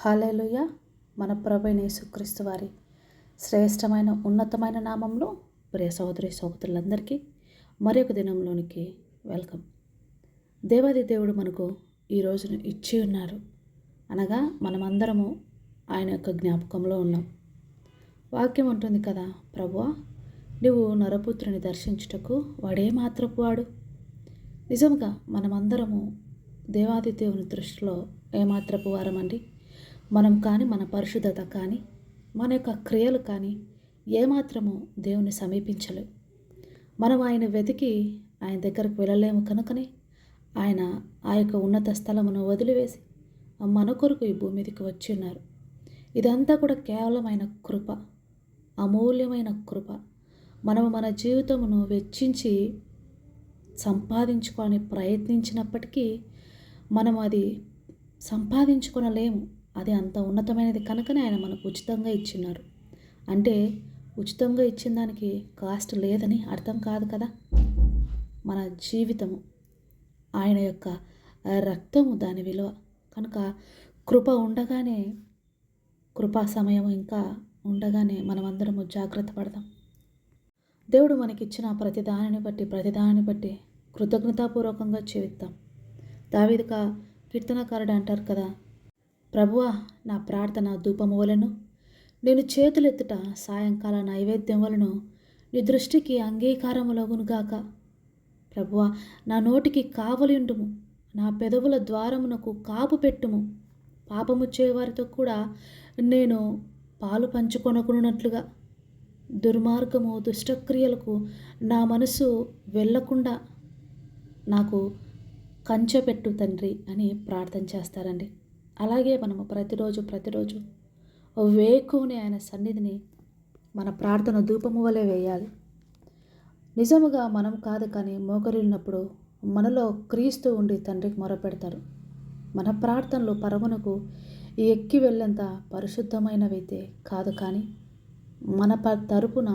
Hallelujah మన ప్రభైన యేసుక్రీస్తు వారి శ్రేష్టమైన ఉన్నతమైన నామంలో ప్రియ సహోదరి సహోదరులందరికీ మరి ఒక దినంలోనికి వెల్కమ్. దేవాది దేవుడు మనకు ఈ రోజును ఇచ్చి ఉన్నారు. అనగా మనమందరము ఆయన యొక్క జ్ఞాపకంలో ఉన్నాం. వాక్యం ఉంటుంది కదా ప్రభువా నువ్వు నరపుత్రుని దర్శించుటకు వాడే మాత్రపు వాడు? నిజంగా మనమందరము దేవాది దేవుని దృష్టిలో ఏమాత్రపు వారమండి? మనం కానీ మన పరిశుద్ధత కానీ మన యొక్క క్రియలు కానీ ఏమాత్రము దేవుని సమీపించలేవు. మనం ఆయన వెతికి ఆయన దగ్గరకు వెళ్ళలేము కనుకనే ఆయన ఆ యొక్క ఉన్నత స్థలమును వదిలివేసి మన కొరకు ఈ భూమి మీదకి వచ్చి ఉన్నారు. ఇదంతా కూడా కేవలమైన కృప అమూల్యమైన కృప. మనము మన జీవితమును వెచ్చించి సంపాదించుకొని ప్రయత్నించినప్పటికీ మనం అది సంపాదించుకొనలేము. అది అంత ఉన్నతమైనది కనుకనే ఆయన మనకు ఉచితంగా ఇచ్చినారు. అంటే ఉచితంగా ఇచ్చిన దానికి కాస్ట్ లేదని అర్థం కాదు కదా? మన జీవితము ఆయన యొక్క రక్తము దాని విలువ. కనుక కృప ఉండగానే కృపా సమయం ఇంకా ఉండగానే మనమందరము జాగ్రత్త పడదాం. దేవుడు మనకిచ్చిన ప్రతి దానిని బట్టి ప్రతి దానిని బట్టి కృతజ్ఞతాపూర్వకంగా జీవిద్దాం. దావిదిగా కీర్తనకారుడు అంటారు కదా ప్రభువా నా ప్రార్థన ధూపము వలను. నేను చేతులెత్తుట సాయంకాల నైవేద్యం వలను నీ దృష్టికి అంగీకారములగునుగాక ప్రభువా నా నోటికి కావలిండుము నా పెదవుల ద్వారమునకు కాపు పెట్టుము. పాపము చేయవారితో కూడా నేను పాలు పంచుకొనకున్నట్లుగా దుర్మార్గము దుష్టక్రియలకు నా మనసు వెళ్ళకుండా నాకు కంచె పెట్టు తండ్రి అని ప్రార్థన చేస్తారండి. అలాగే మనము ప్రతిరోజు ప్రతిరోజు వేకుని ఆయన సన్నిధిని మన ప్రార్థన ధూపము వలె వేయాలి. నిజముగా మనం కాదు కానీ మోకరిల్లినప్పుడు మనలో క్రీస్తు ఉండి తండ్రికి మొరపెడతారు. మన ప్రార్థనలు పరమునకు ఎక్కి వెళ్ళేంత పరిశుద్ధమైనవైతే కాదు కానీ మన ప తరపున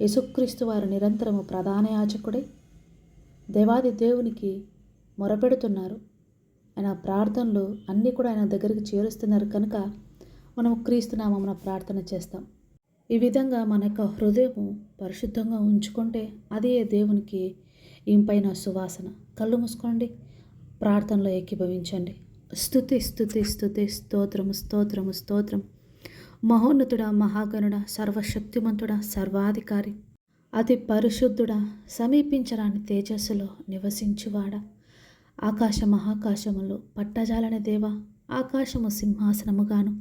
యేసుక్రీస్తు వారు నిరంతరము ప్రధాన యాచకుడే దేవాది దేవునికి మొరపెడుతున్నారు. ఆయన ప్రార్థనలు అన్నీ కూడా ఆయన దగ్గరికి చేరుస్తున్నారు. కనుక మనం క్రీస్తునామమున ప్రార్థన చేస్తాం. ఈ విధంగా మన యొక్క హృదయం పరిశుద్ధంగా ఉంచుకుంటే అదే దేవునికి ఇంపైన సువాసన. కళ్ళు మూసుకోండి ప్రార్థనలో ఏకీభవించండి. స్థుతి స్థుతి స్థుతి స్తోత్రము స్తోత్రము స్తోత్రం. మహోన్నతుడ మహాగణుడ సర్వశక్తిమంతుడ సర్వాధికారి. అతి పరిశుద్ధుడ సమీపించరాని తేజస్సులో నివసించువాడా. ఆకాశ మహాకాశములు పట్టజాలని దేవ ఆకాశము సింహాసనముగాను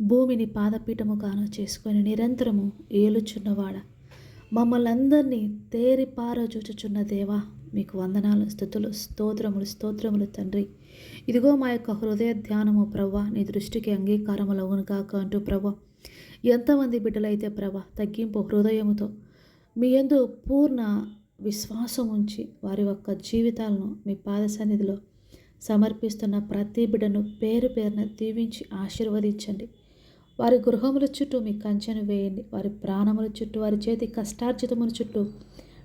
భూమిని పాదపీఠముగాను చేసుకొని నిరంతరము ఏలుచున్నవాడ. మమ్మల్ని అందరినీ తేరిపారచూచుచున్న దేవా మీకు వందనాలు స్థుతులు స్తోత్రములు స్తోత్రములు తండ్రి. ఇదిగో మా యొక్క హృదయ ధ్యానము ప్రవ్వ నీ దృష్టికి అంగీకారములవును కాక అంటూ ప్రభ ఎంతమంది బిడ్డలైతే ప్రభ తగ్గింపు హృదయముతో మీ ఎందు పూర్ణ విశ్వాసం ఉంచి వారి యొక్క జీవితాలను మీ పాద సన్నిధిలో సమర్పిస్తున్న ప్రతి బిడ్డను పేరు పేరున దీవించి ఆశీర్వదించండి. వారి గృహముల చుట్టూ మీ కంచెను వేయండి. వారి ప్రాణముల చుట్టూ వారి చేతి కష్టార్జితముల చుట్టూ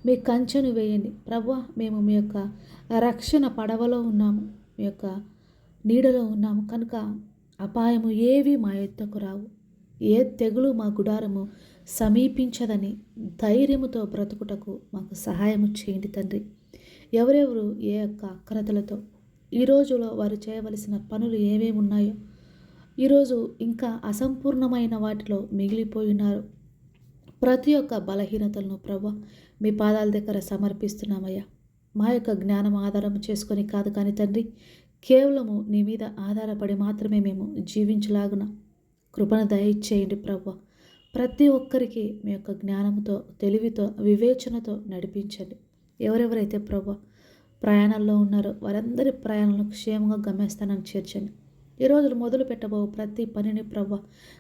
మీ కంచెను వేయండి. ప్రభు మేము మీ యొక్క రక్షణ పడవలో ఉన్నాము. మీ యొక్క నీడలో ఉన్నాము. కనుక అపాయము ఏవి మా ఎద్దకు రావు. ఏ తెగులు మా గుడారము సమీపించదని ధైర్యముతో బ్రతుకుటకు మాకు సహాయము చేయండి తండ్రి. ఎవరెవరు ఏ యొక్క అక్రతలతో ఈ రోజులో వారు చేయవలసిన పనులు ఏమేమి ఉన్నాయో ఈరోజు ఇంకా అసంపూర్ణమైన వాటిలో మిగిలిపోయి ఉన్నారు. ప్రతి ఒక్క బలహీనతలను ప్రభు మీ పాదాల దగ్గర సమర్పిస్తున్నామయ్యా. మా యొక్క జ్ఞానం ఆధారం చేసుకొని కాదు కానీ తండ్రి కేవలము నీ మీద ఆధారపడి మాత్రమే మేము జీవించలాగున కృపను దయచేయండి ప్రభు. ప్రతి ఒక్కరికి మీ యొక్క జ్ఞానంతో తెలివితో వివేచనతో నడిపించండి. ఎవరెవరైతే ప్రభు ప్రయాణాల్లో ఉన్నారో వారందరి ప్రయాణాలను క్షేమంగా గమ్యస్థానం చేర్చండి. ఈ రోజులు మొదలు పెట్టబో ప్రతి పనిని ప్రభు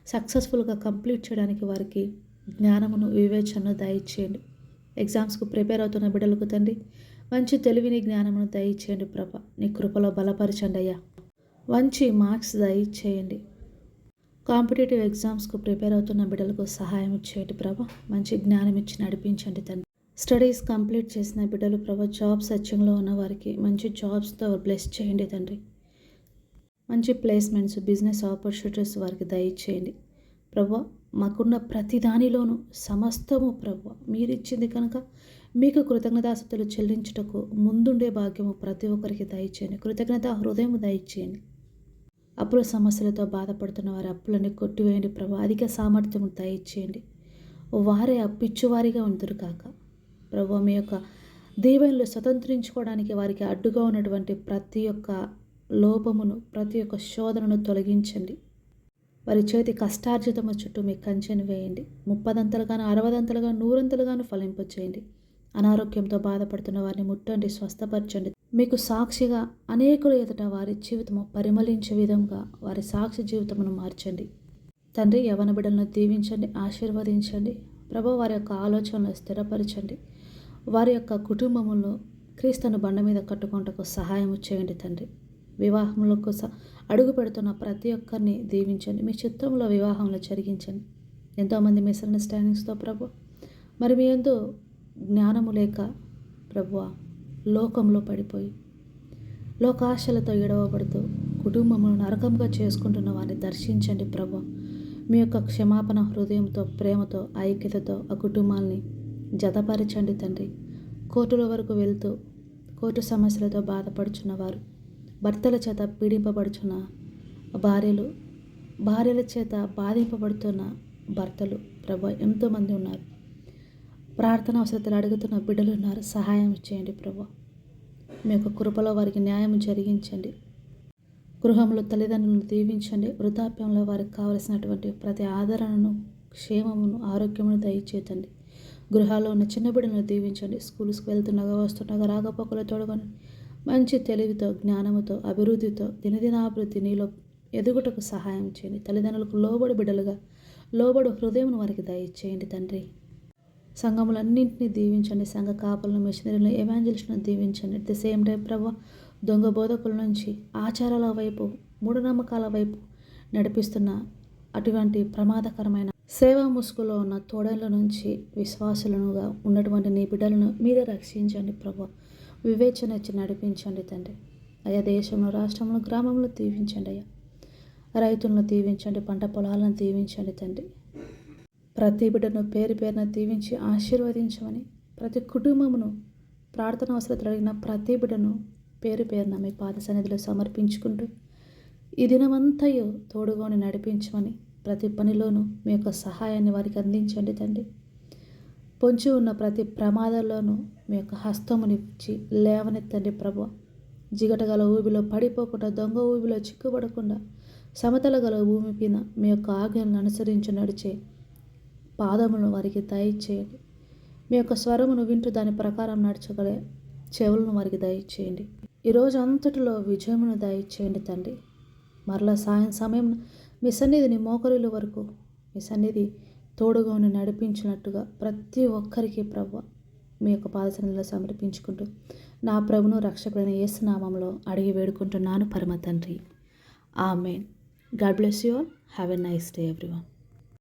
సక్సెస్ఫుల్గా కంప్లీట్ చేయడానికి వారికి జ్ఞానమును వివేచనను దయచేయండి. ఎగ్జామ్స్కు ప్రిపేర్ అవుతున్న బిడ్డలకు తండ్రి మంచి తెలివిని జ్ఞానమును దయచేయండి ప్రభ. నీ కృపలో బలపరచండి అయ్యా. మంచి మార్క్స్ దయచేయండి. కాంపిటేటివ్ ఎగ్జామ్స్కు ప్రిపేర్ అవుతున్న బిడ్డలకు సహాయం ఇచ్చేటి ప్రభ. మంచి జ్ఞానం ఇచ్చి నడిపించండి తండ్రి. స్టడీస్ కంప్లీట్ చేసిన బిడ్డలు ప్రభ జాబ్ సత్యంలో ఉన్న వారికి మంచి జాబ్స్తో బ్లెస్ చేయండి తండ్రి. మంచి ప్లేస్మెంట్స్ బిజినెస్ ఆపర్చునిటీస్ వారికి దయచేయండి. ప్రభ మాకున్న ప్రతి దానిలోనూ సమస్తము ప్రభు మీరిచ్చింది కనుక మీకు కృతజ్ఞతాసక్తులు చెల్లించుటకు ముందుండే భాగ్యము ప్రతి ఒక్కరికి దయచేయండి. కృతజ్ఞత హృదయం దయచేయండి. అప్పుల సమస్యలతో బాధపడుతున్న వారి అప్పులను కొట్టివేయండి ప్రభు. అధిక సామర్థ్యం దయచేయండి. వారే అప్పిచ్చువారిగా ఉందరు కాక. ప్రభు మీ యొక్క దీవెనలు స్వతంత్రించుకోవడానికి వారికి అడ్డుగా ఉన్నటువంటి ప్రతి ఒక్క లోపమును ప్రతి ఒక్క శోధనను తొలగించండి. వారి చేతి కష్టార్జితము చుట్టూ మీ కంచెను వేయండి. ముప్పదంతలుగాను అరవదంతలుగాను నూరంతలుగాను ఫలింపచేయండి. అనారోగ్యంతో బాధపడుతున్న వారిని ముట్టండి స్వస్థపరచండి. మీకు సాక్షిగా అనేకుల ఎదుట వారి జీవితము పరిమళించే విధంగా వారి సాక్షి జీవితమును మార్చండి. తండ్రి యవన బిడ్డలను దీవించండి ఆశీర్వదించండి. ప్రభు వారి యొక్క ఆలోచనలు స్థిరపరచండి. వారి యొక్క కుటుంబములను క్రీస్తును బండ మీద కట్టుకుంటకు సహాయం చేయండి తండ్రి. వివాహములకు స అడుగు పెడుతున్న ప్రతి ఒక్కరిని దీవించండి. మీ చిత్రంలో వివాహంలో జరిగించండి. ఎంతోమంది మిస్అండర్స్టాండింగ్స్తో ప్రభు మరి మీ ఎందు జ్ఞానము లేక ప్రభువా లోకంలో పడిపోయి లోకాశలతో ఎడవబడుతూ కుటుంబమును నరకంగా చేసుకుంటున్న వారిని దర్శించండి ప్రభు. మీ యొక్క క్షమాపణ హృదయంతో ప్రేమతో ఐక్యతతో ఆ కుటుంబాల్ని జతపరచండి తండ్రి. కోర్టుల వరకు వెళ్తూ కోర్టు సమస్యలతో బాధపడుచున్న వారు భర్తల చేత పీడింపబడుచున్న భార్యలు భార్యల చేత బాధింపబడుతున్న భర్తలు ప్రభు ఎంతోమంది ఉన్నారు. ప్రార్థన అవసరతలు అడుగుతున్న బిడ్డలు ఉన్నారు. సహాయం చేయండి ప్రభు. మీ యొక్క కృపలో వారికి న్యాయం జరిగించండి. గృహంలో తల్లిదండ్రులను దీవించండి. వృద్ధాప్యంలో వారికి కావలసినటువంటి ప్రతి ఆదరణను క్షేమమును ఆరోగ్యమును దయచేతండి గృహాల్లో ఉన్న చిన్న బిడ్డలను దీవించండి. స్కూల్స్కి వెళ్తుండగా వస్తుండగా రాకపోకలు తోడుకొని మంచి తెలివితో జ్ఞానముతో అభివృద్ధితో దినదినాభివృద్ధి నీలో ఎదుగుటకు సహాయం చేయండి. తల్లిదండ్రులకు లోబడి బిడ్డలుగా లోబడు హృదయం వారికి దయచేయండి తండ్రి. సంఘములన్నింటినీ దీవించండి. సంఘ కాపులను మిషనరీలను ఎవాంజలిస్ట్ను దీవించండి. అట్ ద సేమ్ టైం ప్రభు దొంగ బోధకుల నుంచి ఆచారాల వైపు మూఢనమ్మకాల వైపు నడిపిస్తున్న అటువంటి ప్రమాదకరమైన సేవా ముసుగులో ఉన్న తోడల నుంచి విశ్వాసులనుగా ఉన్నటువంటి నీ బిడ్డలను మీరే రక్షించండి ప్రభు. వివేచన ఇచ్చి నడిపించండి తండ్రి. అయ్యా దేశంలో రాష్ట్రంలో గ్రామంలో దీవించండి అయ్యా. రైతులను దీవించండి పంట పొలాలను దీవించండి తండ్రి. ప్రతి బిడ్డను పేరు పేరున దీవించి ఆశీర్వదించమని ప్రతి కుటుంబమును ప్రార్థన అవసరతలు అడిగిన ప్రతి బిడ్డను పేరు పేరున మీ పాద సన్నిధిలో సమర్పించుకుంటూ ఈ దినమంతయు తోడుగాని నడిపించమని ప్రతి పనిలోనూ మీ యొక్క సహాయాన్ని వారికి అందించండి తండ్రి. పొంచి ఉన్న ప్రతి ప్రమాదంలోనూ మీ యొక్క హస్తమునిచ్చి లేవనెత్తండి ప్రభు. జిగటగల ఊబిలో పడిపోకుండా దొంగ ఊబిలో చిక్కుపడకుండా సమతల గల భూమి పైన మీ యొక్క ఆజ్ఞలను అనుసరించి నడిచే పాదములను వారికి దయచేయండి. మీ యొక్క స్వరమును వింటూ దాని ప్రకారం నడచగలే చెవులను వారికి దయచేయండి. ఈరోజు అంతటిలో విజయమును దయచేయండి తండ్రి. మరలా సాయం సమయం మీ సన్నిధిని మోకరిల వరకు మీ సన్నిధి తోడుగా ఉండి నడిపించినట్టుగా ప్రతి ఒక్కరికి ప్రభు మీ యొక్క పాదసన్నిధిలో సమర్పించుకుంటూ నా ప్రభును రక్షకుడైన యేసునామంలో అడిగి వేడుకుంటున్నాను పరమ తండ్రి. Amen. God bless you all. Have a nice day everyone.